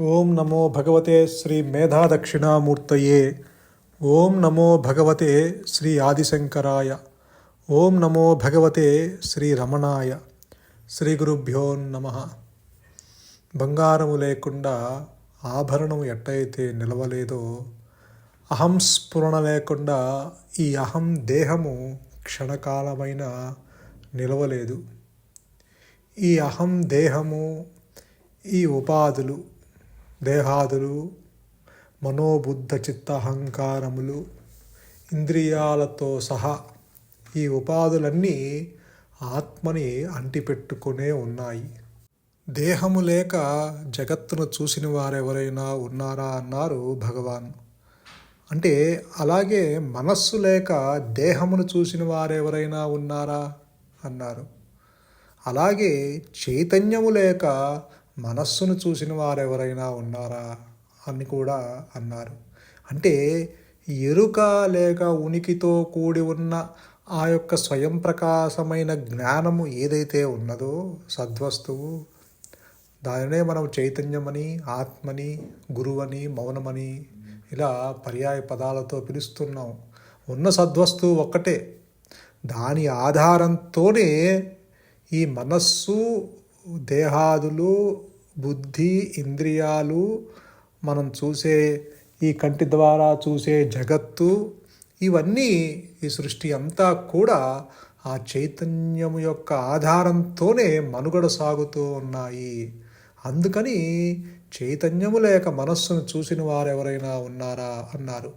ఓం నమో భగవతే శ్రీ మేధా దక్షిణామూర్తయే ఓం నమో భగవతే శ్రీ ఆదిశంకరాయ. ఓం నమో భగవతే శ్రీ రమణాయ. శ్రీ గురుభ్యో నమ. బంగారము లేకుండా ఆభరణం ఎట్టయితే నిలవలేదో అహం స్ఫురణ లేకుండా ఈ అహం దేహము క్షణకాలమైన నిలవలేదు. ఈ అహం దేహము ఈ ఉపాధులు దేహాదులు మనోబుద్ధ చిత్తహంకారములు ఇంద్రియాలతో సహా ఈ ఉపాధులన్నీ ఆత్మని అంటిపెట్టుకునే ఉన్నాయి. దేహము లేక జగత్తును చూసిన వారెవరైనా ఉన్నారా అన్నారు భగవాన్. అంటే అలాగే మనస్సు లేక దేహమును చూసిన వారెవరైనా ఉన్నారా? అన్నారు. అలాగే చైతన్యము లేక మనస్సును చూసిన వారెవరైనా ఉన్నారా అని కూడా అన్నారు. అంటే ఎరుక లేక ఉనికితో కూడి ఉన్న ఆ యొక్క స్వయం ప్రకాశమైన జ్ఞానము ఏదైతే ఉన్నదో సద్వస్తువు దానినే మనం చైతన్యమని ఆత్మని గురువని మౌనమని ఇలా పర్యాయ పదాలతో పిలుస్తున్నాం. ఉన్న సద్వస్తువు ఒక్కటే. దాని ఆధారంతోనే ఈ మనస్సు దేహాదులు బుద్ధి ఇంద్రియాలు మనం చూసే ఈ కంటి ద్వారా చూసే జగత్తు ఇవన్నీ ఈ సృష్టి అంతా కూడా ఆ చైతన్యము యొక్క ఆధారంతోనే మనుగడ సాగుతూ ఉన్నాయి. అందుకని చైతన్యము లేక మనస్సును చూసిన వారెవరైనా ఉన్నారా? అన్నారు.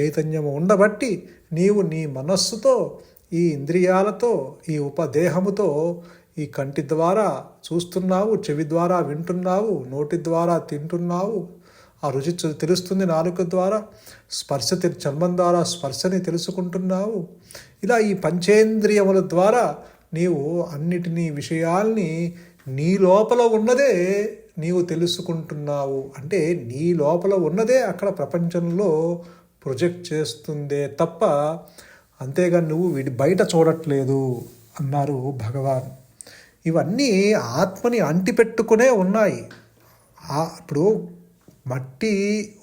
చైతన్యము ఉండబట్టి నీవు నీ మనస్సుతో ఈ ఇంద్రియాలతో ఈ ఉపదేహముతో ఈ కంటి ద్వారా చూస్తున్నావు చెవి ద్వారా వింటున్నావు నోటి ద్వారా తింటున్నావు. ఆ రుచి తెలుస్తుంది నాలుక ద్వారా స్పర్శ తె- చర్మం ద్వారా స్పర్శని తెలుసుకుంటున్నావు. ఇలా ఈ పంచేంద్రియముల ద్వారా నీవు అన్నిటినీ విషయాల్ని నీ లోపల ఉన్నదే నీవు తెలుసుకుంటున్నావు. అంటే నీ లోపల ఉన్నదే అక్కడ ప్రపంచంలో ప్రొజెక్ట్ చేస్తుందే తప్ప అంతేగా నువ్వు వీడి బయట చూడట్లేదు అన్నారు భగవాన్. ఇవన్నీ ఆత్మని అంటిపెట్టుకునే ఉన్నాయి. ఇప్పుడు మట్టి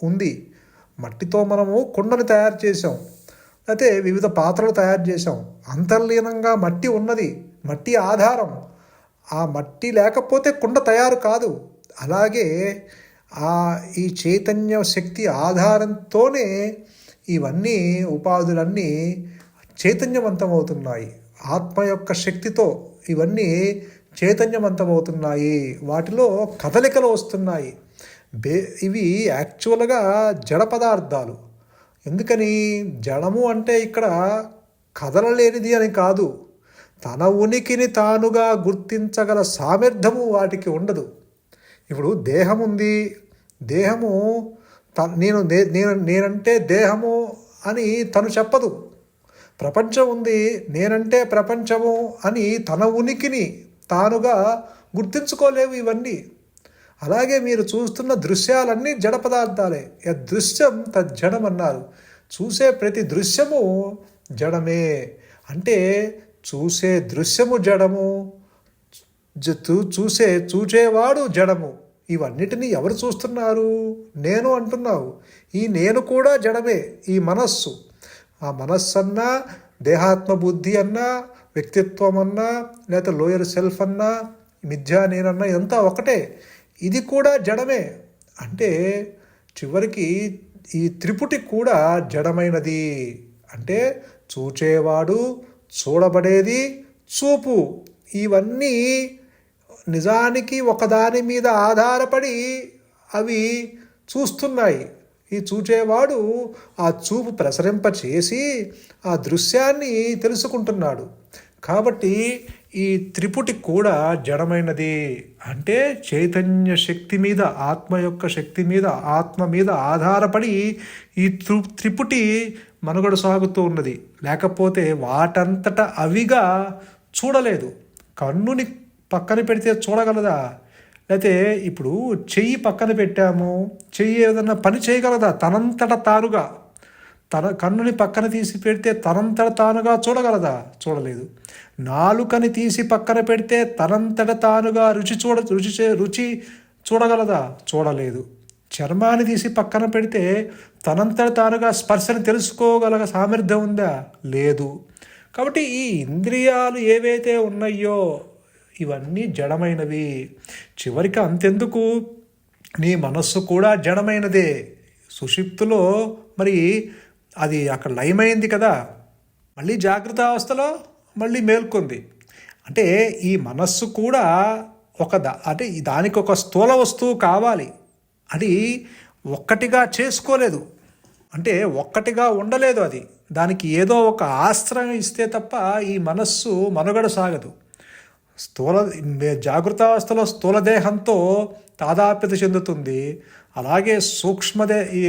ఉంది. మట్టితో మనము కుండని తయారు చేసాం అయితే వివిధ పాత్రలు తయారు చేసాం అంతర్లీనంగా మట్టి ఉన్నది. మట్టి ఆధారం. ఆ మట్టి లేకపోతే కుండ తయారు కాదు. అలాగే ఆ ఈ చైతన్య శక్తి ఆధారంతోనే ఇవన్నీ ఉపాధులన్నీ చైతన్యవంతమవుతున్నాయి. ఆత్మ యొక్క శక్తితో ఇవన్నీ చైతన్యవంతమవుతున్నాయి. వాటిలో కదలికలు వస్తున్నాయి. బే ఇవి యాక్చువల్గా జడ పదార్థాలు. ఎందుకని? జడము అంటే ఇక్కడ కదలలేనిది అని కాదు. తన ఉనికిని తానుగా గుర్తించగల సామర్థ్యము వాటికి ఉండదు. ఇప్పుడు దేహం ఉంది. దేహము త నేను నేను నేనంటే దేహము అని తను చెప్పదు. ప్రపంచం ఉంది నేనంటే ప్రపంచము అని తన ఉనికిని తానుగా గుర్తించుకోలేవు ఇవన్నీ. అలాగే మీరు చూస్తున్న దృశ్యాలన్నీ జడ పదార్థాలే. దృశ్యం తజ్జడం అన్నారు చూసే ప్రతి దృశ్యము జడమే. అంటే చూసే దృశ్యము జడము చూ- చూసే చూచేవాడు జడము. ఇవన్నిటినీ ఎవరు చూస్తున్నారు? నేను అంటున్నావు. ఈ నేను కూడా జడమే ఈ మనస్సు. ఆ మనస్సన్నా దేహాత్మ బుద్ధి అన్నా వ్యక్తిత్వం అన్నా లేకపోతే లోయర్ సెల్ఫ్ అన్నా మిథ్యా నేనన్నా ఇదంతా ఒకటే ఇది కూడా జడమే. అంటే చివరికి ఈ త్రిపుటి కూడా జడమైనది. అంటే చూచేవాడు చూడబడేది చూపు. ఇవన్నీ నిజానికి ఒకదాని మీద ఆధారపడి అవి చూస్తున్నాయి. ఈ చూచేవాడు ఆ చూపు ప్రసరింప చేసి ఆ దృశ్యాన్ని తెలుసుకుంటున్నాడు. కాబట్టి ఈ త్రిపుటి కూడా జడమైనది. అంటే చైతన్య శక్తి మీద ఆత్మ యొక్క శక్తి మీద ఆత్మ మీద ఆధారపడి ఈ త్రు త్రిపుటి మనుగడ సాగుతూ ఉన్నది. లేకపోతే వాటంతట అవిగా చూడలేదు. కన్నుని పక్కన పెడితే చూడగలదా? లేకపోతే ఇప్పుడు చెయ్యి పక్కన పెట్టాము. చెయ్యి ఏదన్నా పని చేయగలదా? తనంతట తానుగా. తన కన్నుని పక్కన తీసి పెడితే తనంతట తానుగా చూడగలదా? చూడలేదు. నాలుకని తీసి పక్కన పెడితే తనంతట తానుగా రుచి చూడ రుచి చే- రుచి చూడగలదా? చూడలేదు. చర్మాన్ని తీసి పక్కన పెడితే తనంతట తానుగా స్పర్శను తెలుసుకోగలగ సామర్థ్యం ఉందా? లేదు. కాబట్టి ఈ ఇంద్రియాలు ఏవైతే ఉన్నాయో ఇవన్నీ జడమైనవి. చివరికి అంతెందుకు? నీ మనస్సు కూడా జడమైనదే. సుషిప్తులో మరి అది అక్కడ లయమైంది కదా. మళ్ళీ జాగ్రత్త అవస్థలో మళ్ళీ మేల్కొంది. అంటే ఈ మనస్సు కూడా ఒక అంటే దానికి ఒక స్థూల వస్తువు కావాలి. అది ఒక్కటిగా చేసుకోలేదు. అంటే ఒక్కటిగా ఉండలేదు అది. దానికి ఏదో ఒక ఆశ్రయం ఇస్తే తప్ప ఈ మనస్సు మనుగడ సాగదు. స్థూల జాగృతావస్థలో స్థూలదేహంతో తాదాప్యత చెందుతుంది. అలాగే సూక్ష్మదే ఈ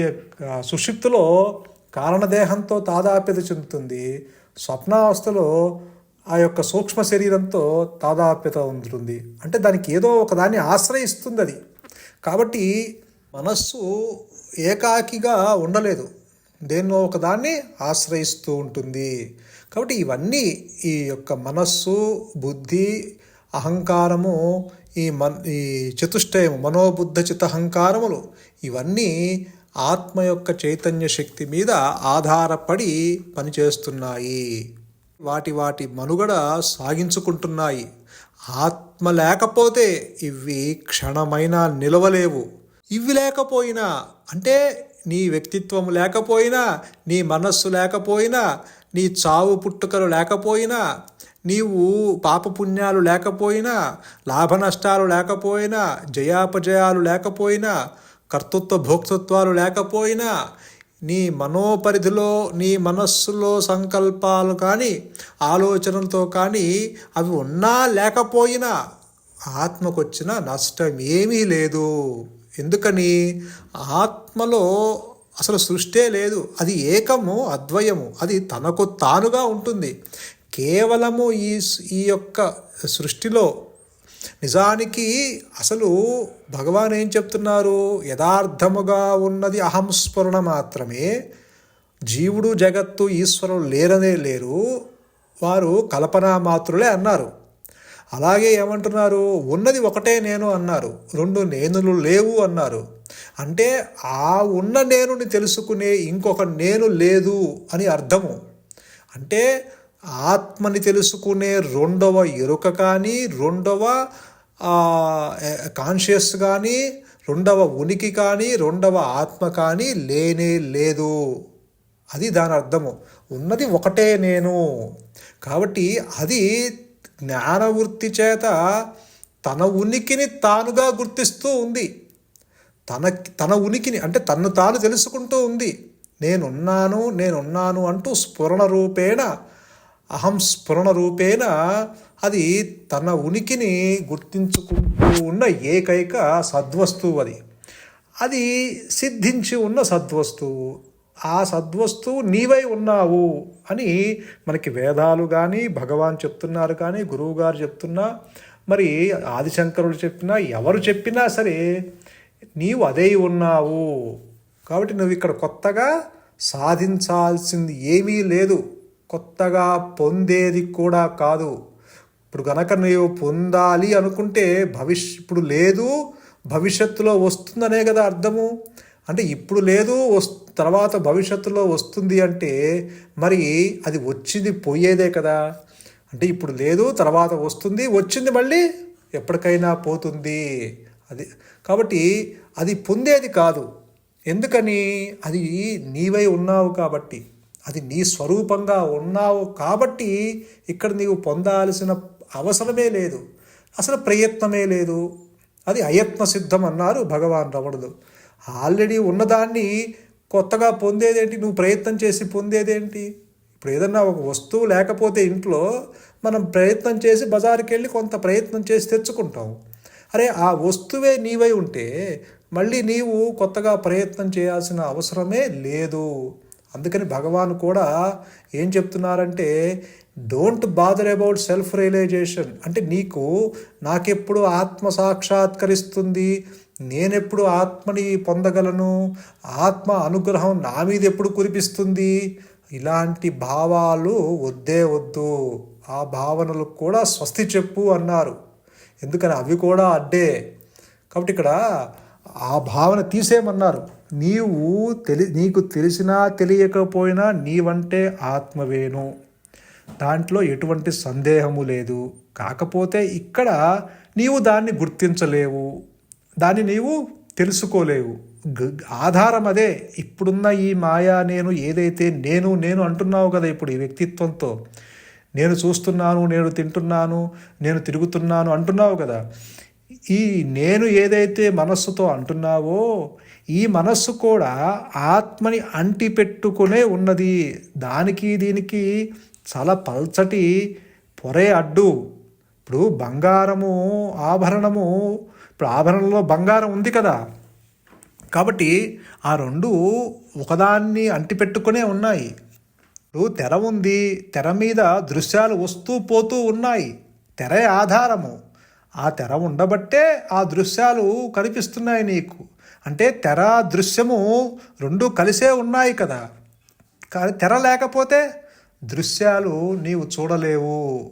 సుషిప్తులో కారణదేహంతో తాదాప్యత చెందుతుంది. స్వప్నావస్థలో ఆ యొక్క సూక్ష్మ శరీరంతో తాదాప్యత ఉంటుంది అంటే దానికి ఏదో ఒకదాన్ని ఆశ్రయిస్తుంది అది కాబట్టి మనస్సు ఏకాకిగా ఉండలేదు. దేన్నో ఒకదాన్ని ఆశ్రయిస్తూ ఉంటుంది. కాబట్టి ఇవన్నీ ఈ యొక్క మనస్సు బుద్ధి అహంకారము ఈ మన్ ఈ చతుష్టయము మనోబుద్ధ చితహంకారములు ఇవన్నీ ఆత్మ యొక్క చైతన్య శక్తి మీద ఆధారపడి పనిచేస్తున్నాయి. వాటి వాటి మనుగడ సాగించుకుంటున్నాయి. ఆత్మ లేకపోతే ఇవి క్షణమైనా నిలవలేవు. ఇవి లేకపోయినా అంటే నీ వ్యక్తిత్వం లేకపోయినా నీ మనస్సు లేకపోయినా నీ చావు పుట్టుకలు లేకపోయినా నీవు పాపపుణ్యాలు లేకపోయినా లాభ నష్టాలు లేకపోయినా జయాపజయాలు లేకపోయినా కర్తృత్వ భోక్తృత్వాలు లేకపోయినా నీ మనోపరిధిలో నీ మనస్సులో సంకల్పాలు కానీ ఆలోచనలతో కానీ అవి ఉన్నా లేకపోయినా ఆత్మకొచ్చిన నష్టం ఏమీ లేదు. ఎందుకని? ఆత్మలో అసలు సృష్టే లేదు. అది ఏకము అద్వయము. అది తనకు తానుగా ఉంటుంది. కేవలము ఈ ఈ యొక్క సృష్టిలో నిజానికి అసలు భగవాన్ ఏం చెప్తున్నారు? యథార్థముగా ఉన్నది అహంస్మరణ మాత్రమే. జీవుడు జగత్తు ఈశ్వరుడు లేరనే లేరు. వారు కల్పనా మాత్రులే అన్నారు. అలాగే ఏమంటున్నారు? ఉన్నది ఒకటే నేను అన్నారు. రెండు నేనులు లేవు అన్నారు. అంటే ఆ ఉన్న నేనుని తెలుసుకునే ఇంకొక నేను లేదు అని అర్థము. అంటే ఆత్మని తెలుసుకునే రెండవ ఎరుక కానీ రెండవ కాన్షియస్ కానీ రెండవ ఉనికి కానీ రెండవ ఆత్మ కానీ లేనే లేదు. అది దాని అర్థము. ఉన్నది ఒకటే నేను. కాబట్టి అది జ్ఞానవృత్తి చేత తన ఉనికిని తానుగా గుర్తిస్తూ ఉంది. తన తన ఉనికిని అంటే తన్ను తాను తెలుసుకుంటూ ఉంది. నేనున్నాను నేనున్నాను అంటూ స్ఫురణ రూపేణ అహం స్ఫురణ రూపేణ అది తన ఉనికిని గుర్తించుకుంటూ ఉన్న ఏకైక సద్వస్తువు అది. అది సిద్ధించి ఉన్న సద్వస్తువు. ఆ సద్వస్తువు నీవై ఉన్నావు అని మనకి వేదాలు కానీ భగవాన్ చెప్తున్నారు కానీ గురువుగారు చెప్తున్నా మరి ఆదిశంకరుడు చెప్పినా ఎవరు చెప్పినా సరే నీవు అదే ఉన్నావు. కాబట్టి నువ్వు ఇక్కడ కొత్తగా సాధించాల్సింది ఏమీ లేదు. కొత్తగా పొందేది కూడా కాదు. ఇప్పుడు గనక నీవు పొందాలి అనుకుంటే భవిష్ ఇప్పుడు లేదు భవిష్యత్తులో వస్తుందనే కదా అర్థము? అంటే ఇప్పుడు లేదు వస్ తర్వాత భవిష్యత్తులో వస్తుంది అంటే మరి అది వచ్చింది పోయేదే కదా. అంటే ఇప్పుడు లేదు తర్వాత వస్తుంది వచ్చింది మళ్ళీ ఎప్పటికైనా పోతుంది. అది కాబట్టి అది పొందేది కాదు. ఎందుకని? అది నీవై ఉన్నావు కాబట్టి. అది నీ స్వరూపంగా ఉన్నావు కాబట్టి ఇక్కడ నీవు పొందాల్సిన అవసరమే లేదు. అసలు ప్రయత్నమే లేదు. అది అయత్న సిద్ధం అన్నారు భగవాన్ రమణుడు ఆల్రెడీ ఉన్నదాన్ని కొత్తగా పొందేదేంటి? నువ్వు ప్రయత్నం చేసి పొందేదేంటి? ఇప్పుడు ఏదన్నా ఒక వస్తువు లేకపోతే ఇంట్లో మనం ప్రయత్నం చేసి బజార్కి వెళ్ళి కొంత ప్రయత్నం చేసి తెచ్చుకుంటాం. అరే ఆ వస్తువే నీవై ఉంటే మళ్ళీ నీవు కొత్తగా ప్రయత్నం చేయాల్సిన అవసరమే లేదు. అందుకని భగవాన్ కూడా ఏం చెప్తున్నారంటే don't bother about self realization అంటే నీకు నాకెప్పుడు ఆత్మ సాక్షాత్కరిస్తుంది నేనెప్పుడు ఆత్మని పొందగలను ఆత్మ అనుగ్రహం నా మీద ఎప్పుడు కురిపిస్తుంది? ఇలాంటి భావాలు వద్దే వద్దు. ఆ భావనలకు కూడా స్వస్తి చెప్పు అన్నారు. ఎందుకని అవి కూడా అడ్డే. కాబట్టి ఇక్కడ ఆ భావన తీసేయమన్నారు. నీవు తెలి నీకు తెలిసినా తెలియకపోయినా నీవంటే ఆత్మవేను దాంట్లో ఎటువంటి సందేహము లేదు. కాకపోతే ఇక్కడ నీవు దాన్ని గుర్తించలేవు. దాన్ని నీవు తెలుసుకోలేవు. గ- ఆధారం అదే. ఇప్పుడున్న ఈ మాయా నేను ఏదైతే నేను నేను అంటున్నావు కదా ఇప్పుడు ఈ వ్యక్తిత్వంతో. నేను చూస్తున్నాను నేను తింటున్నాను నేను తిరుగుతున్నాను అంటున్నావు కదా. ఈ నేను ఏదైతే మనస్సుతో అంటున్నావో ఈ మనస్సు కూడా ఆత్మని అంటిపెట్టుకునే ఉన్నది. దానికి దీనికి చాలా పల్చటి పొరే అడ్డు. ఇప్పుడు బంగారము ఆభరణము ఇప్పుడు ఆభరణంలో బంగారం ఉంది కదా. కాబట్టి ఆ రెండు ఒకదాన్ని అంటిపెట్టుకునే ఉన్నాయి. ఇప్పుడు తెర ఉంది. తెర మీద దృశ్యాలు వస్తూ పోతూ ఉన్నాయి. తెరే ఆధారము. ఆ తెర ఉండబట్టే ఆ దృశ్యాలు కనిపిస్తున్నాయి నీకు. అంటే తెర దృశ్యము రెండు కలిసే ఉన్నాయి కదా. కానీ తెర లేకపోతే దృశ్యాలు నీవు చూడలేవు.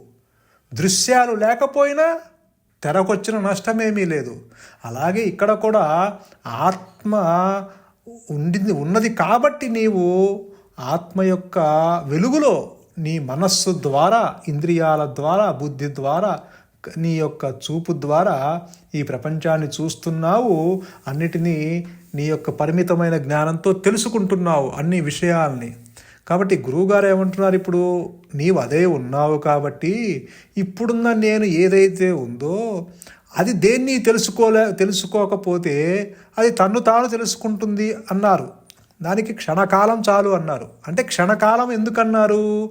దృశ్యాలు లేకపోయినా తెరకొచ్చిన నష్టమేమీ లేదు. అలాగే ఇక్కడ కూడా ఆత్మ ఉండింది ఉన్నది కాబట్టి నీవు ఆత్మ యొక్క వెలుగులో నీ మనస్సు ద్వారా ఇంద్రియాల ద్వారా బుద్ధి ద్వారా నీ యొక్క చూపు ద్వారా ఈ ప్రపంచాన్ని చూస్తున్నావు అన్నిటినీ నీ యొక్క పరిమితమైన జ్ఞానంతో తెలుసుకుంటున్నావు అన్ని విషయాల్ని. కాబట్టి గురువుగారు ఏమంటున్నారు ఇప్పుడు? నీవు అదే ఉన్నావు కాబట్టి ఇప్పుడున్న నేను ఏదైతే ఉందో అది దేన్ని తెలుసుకోలే తెలుసుకోకపోతే అది తన్ను తాను తెలుసుకుంటుంది అన్నారు. దానికి క్షణకాలం చాలు అన్నారు. అంటే క్షణకాలం ఎందుకన్నారు?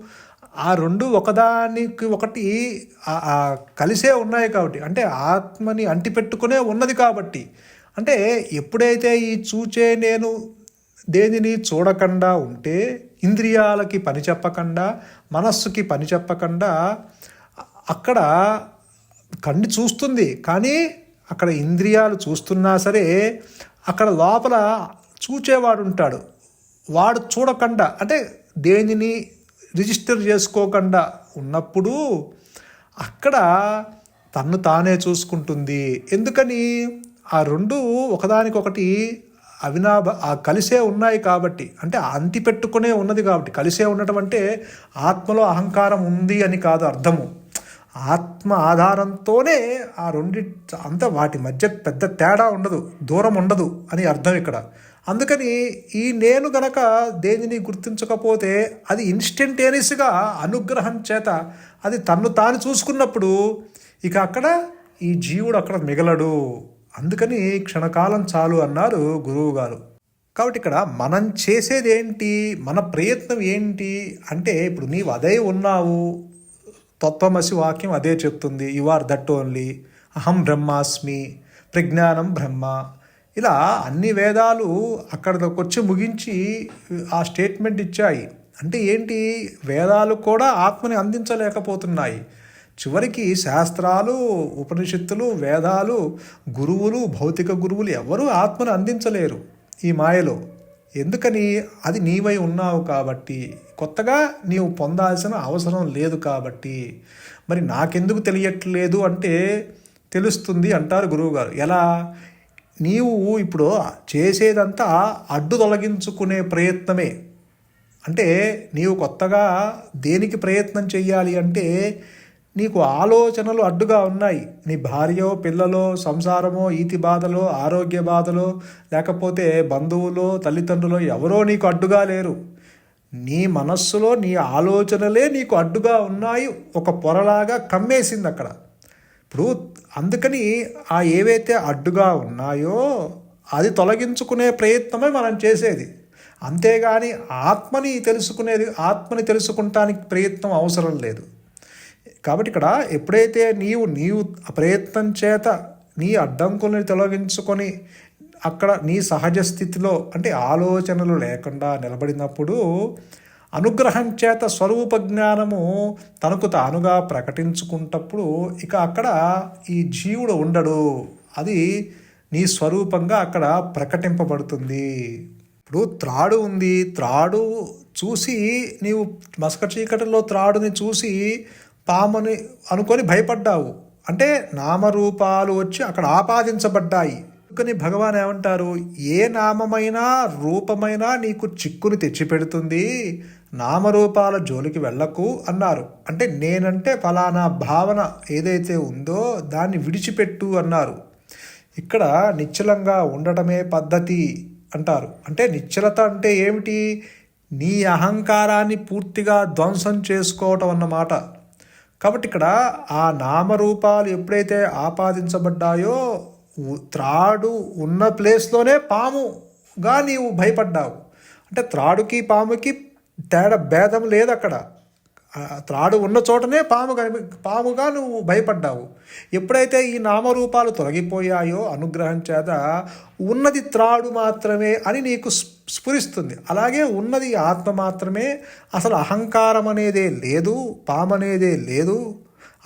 ఆ రెండు ఒకదానికి ఒకటి కలిసే ఉన్నాయి కాబట్టి అంటే ఆత్మని అంటిపెట్టుకునే ఉన్నది కాబట్టి. అంటే ఎప్పుడైతే ఈ చూచే నేను దేనిని చూడకుండా ఉంటే ఇంద్రియాలకి పని చెప్పకుండా మనస్సుకి పని చెప్పకుండా అక్కడ కండి చూస్తుంది. కానీ అక్కడ ఇంద్రియాలు చూస్తున్నా సరే అక్కడ లోపల చూచేవాడు ఉంటాడు. వాడు చూడకుండా అంటే దేనిని రిజిస్టర్ చేసుకోకుండా ఉన్నప్పుడు అక్కడ తన్ను తానే చూసుకుంటుంది. ఎందుకని? ఆ రెండు ఒకదానికొకటి అవినాభ ఆ కలిసే ఉన్నాయి కాబట్టి అంటే అంటి పెట్టుకునే ఉన్నది కాబట్టి కలిసే ఉండటం అంటే ఆత్మలో అహంకారం ఉంది అని కాదు అర్థము. ఆత్మ ఆధారంతోనే ఆ రెండి అంత వాటి మధ్య పెద్ద తేడా ఉండదు దూరం ఉండదు అని అర్థం ఇక్కడ. అందుకని ఈ నేను గనక దేనిని గుర్తించకపోతే అది ఇన్స్టంటేనియస్గా అనుగ్రహం చేత అది తన్ను తాను చూసుకున్నప్పుడు ఇక అక్కడ ఈ జీవుడు అక్కడ మిగలడు. అందుకని క్షణకాలం చాలు అన్నారు గురువు గారు కాబట్టి ఇక్కడ మనం చేసేది ఏంటి మన ప్రయత్నం ఏంటి? అంటే ఇప్పుడు నీవు అదే ఉన్నావు. తత్వమసి వాక్యం అదే చెప్తుంది. యు ఆర్ దట్ ఓన్లీ అహం బ్రహ్మాస్మి. ప్రజ్ఞానం బ్రహ్మ. ఇలా అన్ని వేదాలు అక్కడికి వచ్చి ముగించి ఆ స్టేట్మెంట్ ఇచ్చాయి. అంటే ఏంటి? వేదాలు కూడా ఆత్మని అందించలేకపోతున్నాయి. చివరికి శాస్త్రాలు ఉపనిషత్తులు వేదాలు గురువులు భౌతిక గురువులు ఎవరూ ఆత్మను అందించలేరు ఈ మాయలో. ఎందుకని? అది నీవై ఉన్నావు కాబట్టి. కొత్తగా నీవు పొందాల్సిన అవసరం లేదు కాబట్టి. మరి నాకెందుకు తెలియట్లేదు అంటే తెలుస్తుంది అంటారు గురువుగారు. ఎలా? నీవు ఇప్పుడు చేసేదంతా అడ్డు తొలగించుకునే ప్రయత్నమే. అంటే నీవు కొత్తగా దేనికి ప్రయత్నం చెయ్యాలి అంటే నీకు ఆలోచనలు అడ్డుగా ఉన్నాయి. నీ భార్యో పిల్లలో సంసారమో ఈతి బాధలో ఆరోగ్య బాధలో లేకపోతే బంధువులో తల్లిదండ్రులు ఎవరో నీకు అడ్డుగా లేరు. నీ మనస్సులో నీ ఆలోచనలే నీకు అడ్డుగా ఉన్నాయి. ఒక పొరలాగా కమ్మేసింది అక్కడ. ఇప్పుడు అందుకని ఆ ఏవైతే అడ్డుగా ఉన్నాయో అది తొలగించుకునే ప్రయత్నమే మనం చేసేది. అంతేగాని ఆత్మని తెలుసుకునేది ఆత్మని తెలుసుకుంటానికి ప్రయత్నం అవసరం లేదు. కాబట్టి ఇక్కడ ఎప్పుడైతే నీవు నీవు ప్రయత్నం చేత నీ అడ్డంకుల్ని తొలగించుకొని అక్కడ నీ సహజ స్థితిలో అంటే ఆలోచనలు లేకుండా నిలబడినప్పుడు అనుగ్రహం చేత స్వరూప జ్ఞానము తనకు తానుగా ప్రకటించుకుంటప్పుడు ఇక అక్కడ ఈ జీవుడు ఉండడు. అది నీ స్వరూపంగా అక్కడ ప్రకటింపబడుతుంది. ఇప్పుడు త్రాడు ఉంది. త్రాడు చూసి నీవు మసక చీకటిలో త్రాడుని చూసి పాముని అనుకొని భయపడ్డావు. అంటే నామరూపాలు వచ్చి అక్కడ ఆపాదించబడ్డాయి. అందుకని భగవాన్ ఏమంటారు? ఏ నామమైనా రూపమైనా నీకు చిక్కుని తెచ్చిపెడుతుంది. నామరూపాల జోలికి వెళ్ళకు అన్నారు. అంటే నేనంటే ఫలానా భావన ఏదైతే ఉందో దాన్ని విడిచిపెట్టు అన్నారు. ఇక్కడ నిశ్చలంగా ఉండటమే పద్ధతి అంటారు. అంటే నిశ్చలత అంటే ఏమిటి? నీ అహంకారాన్ని పూర్తిగా ధ్వంసం చేసుకోవటం అన్నమాట. కాబట్టి ఇక్కడ ఆ నామరూపాలు ఎప్పుడైతే ఆపాదించబడ్డాయో త్రాడు ఉన్న ప్లేస్లోనే పాముగా నీవు భయపడ్డావు. అంటే త్రాడుకి పాముకి తేడా భేదం లేదు అక్కడ. త్రాడు ఉన్న చోటనే పాము కనిపి పాముగా నువ్వు భయపడ్డావు. ఎప్పుడైతే ఈ నామరూపాలు తొలగిపోయాయో అనుగ్రహం చేత ఉన్నది త్రాడు మాత్రమే అని నీకు స్ఫురిస్తుంది. అలాగే ఉన్నది ఆత్మ మాత్రమే అసలు అహంకారం అనేదే లేదు పాము అనేదే లేదు.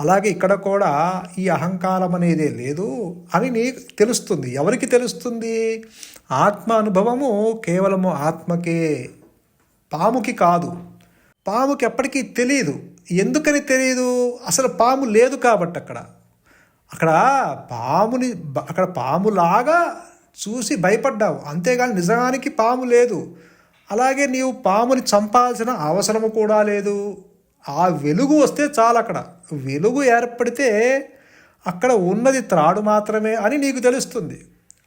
అలాగే ఇక్కడ కూడా ఈ అహంకారం అనేదే లేదు అని నీకు తెలుస్తుంది. ఎవరికి తెలుస్తుంది? ఆత్మ అనుభవము కేవలము ఆత్మకే పాముకి కాదు. పాముకి ఎప్పటికీ తెలియదు ఎందుకని తెలియదు అసలు పాము లేదు కాబట్టి అక్కడ. అక్కడ పాముని అక్కడ పాములాగా చూసి భయపడ్డావు. అంతేగాని నిజానికి పాము లేదు. అలాగే నీవు పాముని చంపాల్సిన అవసరము కూడా లేదు. ఆ వెలుగు వస్తే చాలు అక్కడ. వెలుగు ఏర్పడితే అక్కడ ఉన్నది త్రాడు మాత్రమే అని నీకు తెలుస్తుంది.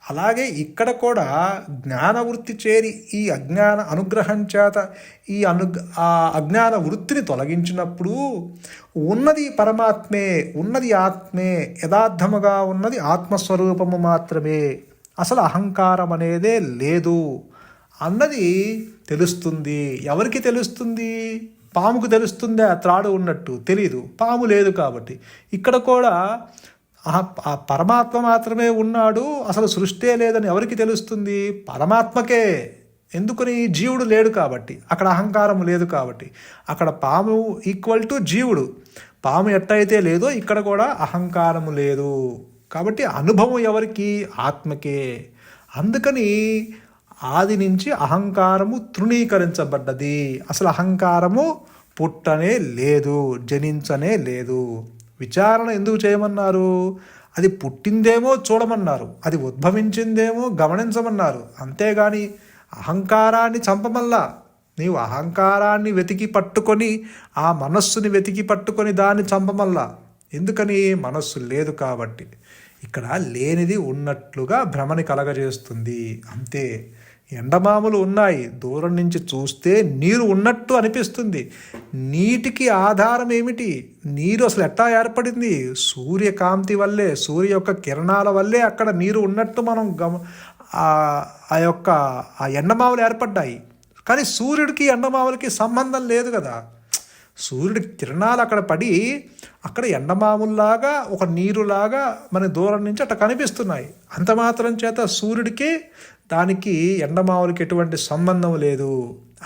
అలాగే ఇక్కడ కూడా జ్ఞాన వృత్తి చేరి ఈ అజ్ఞాన అనుగ్రహం చేత ఈ అను ఆ అజ్ఞాన వృత్తిని తొలగించినప్పుడు ఉన్నది పరమాత్మే ఉన్నది ఆత్మే యథార్థముగా ఉన్నది ఆత్మస్వరూపము మాత్రమే. అసలు అహంకారం అనేదే లేదు. అన్నది తెలుస్తుంది. ఎవరికి తెలుస్తుంది? పాముకు తెలుస్తుందా త్రాడు ఉన్నట్టు తెలియదు పాము లేదు కాబట్టి. ఇక్కడ కూడా ఆ ఆ పరమాత్మ మాత్రమే ఉన్నాడు అసలు సృష్టే లేదని ఎవరికి తెలుస్తుంది? పరమాత్మకే. ఎందుకని? జీవుడు లేడు కాబట్టి. అక్కడ అహంకారం లేదు కాబట్టి. అక్కడ పాము ఈక్వల్ టు జీవుడు. పాము ఎట్టయితే లేదో ఇక్కడ కూడా అహంకారము లేదు. కాబట్టి అనుభవం ఎవరికి? ఆత్మకే. అందుకని ఆది నుంచి అహంకారము తృణీకరించబడ్డది. అసలు అహంకారము పుట్టనే లేదు జనించనే లేదు. విచారణ ఎందుకు చేయమన్నారు? అది పుట్టిందేమో చూడమన్నారు అది ఉద్భవించిందేమో గమనించమన్నారు. అంతేగాని అహంకారాన్ని చంపమల్లా. నీవు అహంకారాన్ని వెతికి పట్టుకొని ఆ మనస్సుని వెతికి పట్టుకొని దాన్ని చంపమల్లా. ఎందుకని? మనస్సు లేదు కాబట్టి. ఇక్కడ లేనిది ఉన్నట్లుగా భ్రమని కలగజేస్తుంది. అంతే. ఎండమాములు ఉన్నాయి. దూరం నుంచి చూస్తే నీరు ఉన్నట్టు అనిపిస్తుంది. నీటికి ఆధారం ఏమిటి? నీరు అసలు ఎట్టా ఏర్పడింది? సూర్యకాంతి వల్లే సూర్య యొక్క కిరణాల వల్లే అక్కడ నీరు ఉన్నట్టు మనం గమ ఆ- యొక్క ఆ ఎండమావులు ఏర్పడ్డాయి. కానీ సూర్యుడికి ఎండమావులకి సంబంధం లేదు కదా. సూర్యుడి కిరణాలు అక్కడ పడి అక్కడ ఎండమాముల్లాగా ఒక నీరులాగా మన దూరం నుంచి అట్లా కనిపిస్తున్నాయి. అంత మాత్రం చేత సూర్యుడికి దానికి ఎండమావులకి ఎటువంటి సంబంధం లేదు.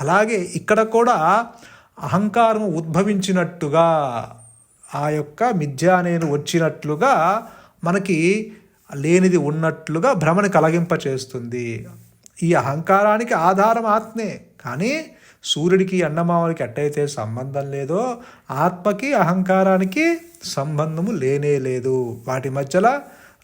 అలాగే ఇక్కడ కూడా అహంకారం ఉద్భవించినట్టుగా ఆ యొక్క మిథ్యా నేను వచ్చినట్లుగా మనకి లేనిది ఉన్నట్లుగా భ్రమని కలగింపచేస్తుంది. ఈ అహంకారానికి ఆధారం ఆత్మే. కానీ సూర్యుడికి ఎండమావులకి ఎట్టయితే సంబంధం లేదో ఆత్మకి అహంకారానికి సంబంధము లేనే లేదు. వాటి మధ్యలో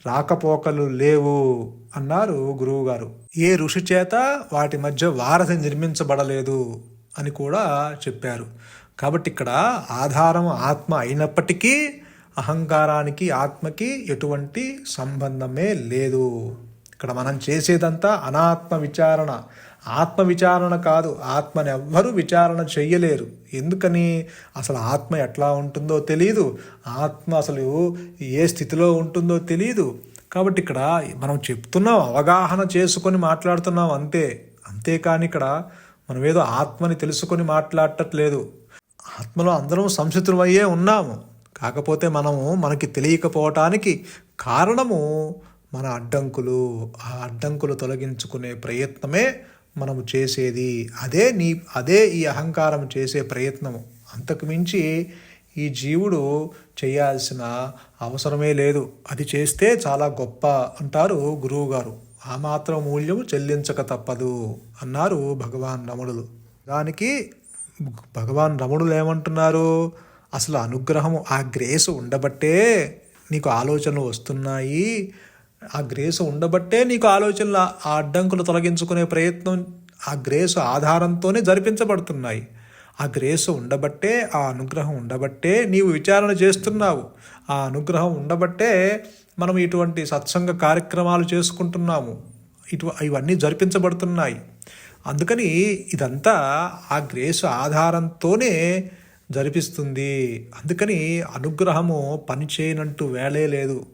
రాకపోకలు లేవు అన్నారు గురువుగారు. ఏ ఋషి చేత వాటి మధ్య వారధి నిర్మించబడలేదు అని కూడా చెప్పారు. కాబట్టి ఇక్కడ ఆధారం ఆత్మ అయినప్పటికీ అహంకారానికి ఆత్మకి ఎటువంటి సంబంధమే లేదు. ఇక్కడ మనం చేసేదంతా అనాత్మ విచారణ. ఆత్మ విచారణ కాదు ఆత్మని ఎవ్వరూ విచారణ చెయ్యలేరు. ఎందుకని? అసలు ఆత్మ ఎట్లా ఉంటుందో తెలియదు ఆత్మ అసలు ఏ స్థితిలో ఉంటుందో తెలియదు కాబట్టి ఇక్కడ మనం చెప్తున్నాం అవగాహన చేసుకొని మాట్లాడుతున్నాం అంతే. అంతేకాని ఇక్కడ మనం ఏదో ఆత్మని తెలుసుకొని మాట్లాడటట్లేదు ఆత్మలో అందరం సంసితులమయ్యే ఉన్నాము. కాకపోతే మనము మనకి తెలియకపోవటానికి కారణము మన అడ్డంకులు ఆ అడ్డంకులు తొలగించుకునే ప్రయత్నమే మనము చేసేది అదే నీ అదే ఈ అహంకారం చేసే ప్రయత్నము. అంతకుమించి ఈ జీవుడు చేయాల్సిన అవసరమే లేదు. అది చేస్తే చాలా గొప్ప అంటారు గురువుగారు. ఆ మాత్రం మూల్యం చెల్లించక తప్పదు అన్నారు భగవాన్ రమణులు. దానికి భగవాన్ రమణులు ఏమంటున్నారు? అసలు అనుగ్రహము ఆ గ్రేస్ ఉండబట్టే నీకు ఆలోచనలు వస్తున్నాయి. ఆ గ్రేస్ ఉండబట్టే నీకు ఆలోచనలు ఆ అడ్డంకులు తొలగించుకునే ప్రయత్నం ఆ గ్రేసు ఆధారంతోనే జరిపించబడుతున్నాయి. ఆ గ్రేసు ఉండబట్టే ఆ అనుగ్రహం ఉండబట్టే నీవు విచారణ చేస్తున్నావు. ఆ అనుగ్రహం ఉండబట్టే మనం ఇటువంటి సత్సంగ కార్యక్రమాలు చేసుకుంటున్నాము. ఇటు ఇవన్నీ జరిపించబడుతున్నాయి. అందుకని ఇదంతా ఆ గ్రేసు ఆధారంతోనే జరిపిస్తుంది. అందుకని అనుగ్రహము పనిచేయనంటూ వేలే లేదు.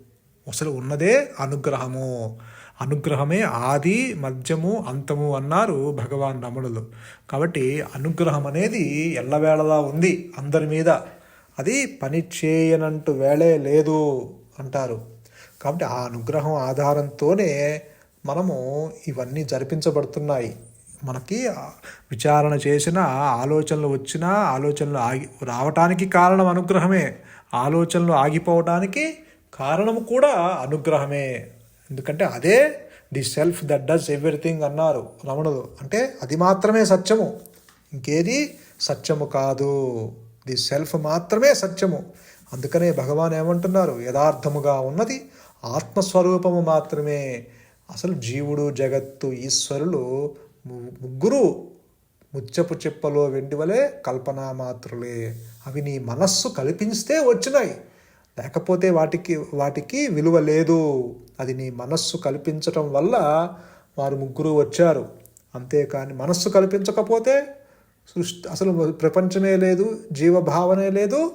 అసలు ఉన్నదే అనుగ్రహము. అనుగ్రహమే ఆది మధ్యము అంతము అన్నారు భగవాన్ రమణులు. కాబట్టి అనుగ్రహం అనేది ఎల్లవేళలా ఉంది అందరి మీద. అది పని చేయనంటూ వేళే లేదు అంటారు. కాబట్టి ఆ అనుగ్రహం ఆధారంతోనే మనము ఇవన్నీ జరిపించబడుతున్నాయి. మనకి విచారణ చేసిన ఆలోచనలు వచ్చినా ఆలోచనలు ఆగి రావటానికి కారణం అనుగ్రహమే. ఆలోచనలు ఆగిపోవటానికి కారణము కూడా అనుగ్రహమే. ఎందుకంటే అదే the self that does everything అన్నారు రమణులు. అంటే అది మాత్రమే సత్యము. ఇంకేది సత్యము కాదు. ది సెల్ఫ్ మాత్రమే సత్యము. అందుకనే భగవాన్ ఏమంటున్నారు? యథార్థముగా ఉన్నది ఆత్మస్వరూపము మాత్రమే. అసలు జీవుడు జగత్తు ఈశ్వరులు ముగ్గురు ముచ్చపు చెప్పలో వెండి వలె కల్పనా మాత్రులే. అవి నీ మనస్సు కల్పిస్తే వచ్చినాయి. లేకపోతే వాటికి వాటికి విలువ లేదు. అది నీ మనస్సు కల్పించటం వల్ల వారు ముగ్గురు వచ్చారు. అంతేకాని మనస్సు కల్పించకపోతే సృష్టి అసలు ప్రపంచమే లేదు జీవభావనే లేదు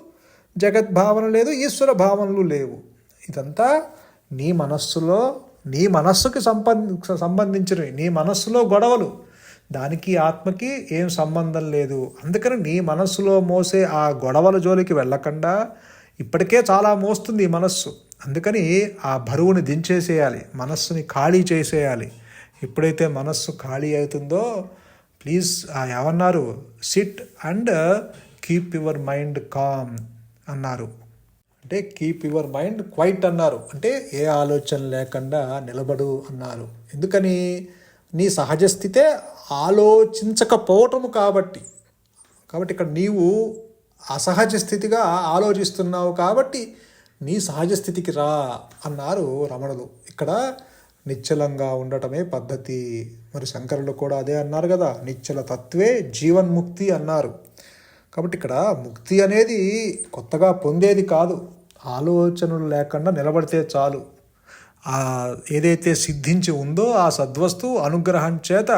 జగద్భావన లేదు ఈశ్వర భావనలు లేవు. ఇదంతా నీ మనస్సులో నీ మనస్సుకి సంబంధ సంబంధించినవి నీ మనస్సులో గొడవలు. దానికి ఆత్మకి ఏం సంబంధం లేదు. అందుకని నీ మనస్సులో మోసే ఆ గొడవల జోలికి వెళ్ళకుండా ఇప్పటికే చాలా మోస్తుంది మనస్సు. అందుకని ఆ బరువుని దించేసేయాలి మనస్సుని ఖాళీ చేసేయాలి. ఎప్పుడైతే మనస్సు ఖాళీ అవుతుందో ప్లీజ్ ఏమన్నారు? Sit and keep your mind calm అన్నారు. అంటే కీప్ యువర్ మైండ్ క్వైట్ అన్నారు. అంటే ఏ ఆలోచన లేకుండా నిలబడు అన్నారు. ఎందుకని? నీ సహజ స్థితే ఆలోచించకపోవటము కాబట్టి. కాబట్టి ఇక్కడ నీవు అసహజ స్థితిగా ఆలోచిస్తున్నావు కాబట్టి నీ సహజ స్థితికి రా అన్నారు రమణులు. ఇక్కడ నిశ్చలంగా ఉండటమే పద్ధతి. మరి శంకరులు కూడా అదే అన్నారు కదా నిశ్చల తత్వే జీవన్ముక్తి అన్నారు. కాబట్టి ఇక్కడ ముక్తి అనేది కొత్తగా పొందేది కాదు. ఆలోచనలు లేకుండా నిలబడితే చాలు. ఏదైతే సిద్ధించి ఉందో ఆ సద్వస్తు అనుగ్రహం చేత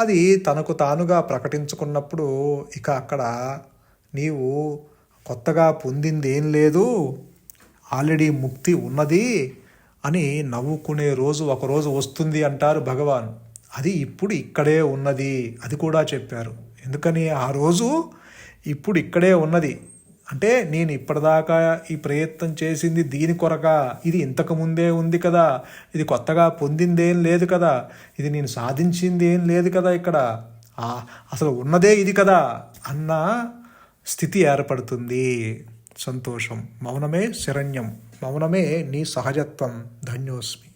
అది తనకు తానుగా ప్రకటించుకున్నప్పుడు ఇక అక్కడ నీవు కొత్తగా పొందింది ఏం లేదు? ఆల్రెడీ ముక్తి ఉన్నది అని నవ్వుకునే రోజు ఒకరోజు వస్తుంది అంటారు భగవాన్. అది ఇప్పుడు ఇక్కడే ఉన్నది అది కూడా చెప్పారు. ఎందుకని ఆ రోజు ఇప్పుడు ఇక్కడే ఉన్నది? అంటే నేను ఇప్పటిదాకా ఈ ప్రయత్నం చేసింది దీని కొరక. ఇది ఇంతకు ముందే ఉంది కదా. ఇది కొత్తగా పొందిందేం లేదు కదా. ఇది నేను సాధించింది ఏం లేదు కదా ఇక్కడ. అసలు ఉన్నదే ఇది కదా అన్న స్థితి ఏర్పడుతుంది. సంతోషం. మౌనమే శరణ్యం. మౌనమే నీ సహజత్వం. ధన్యోస్మి.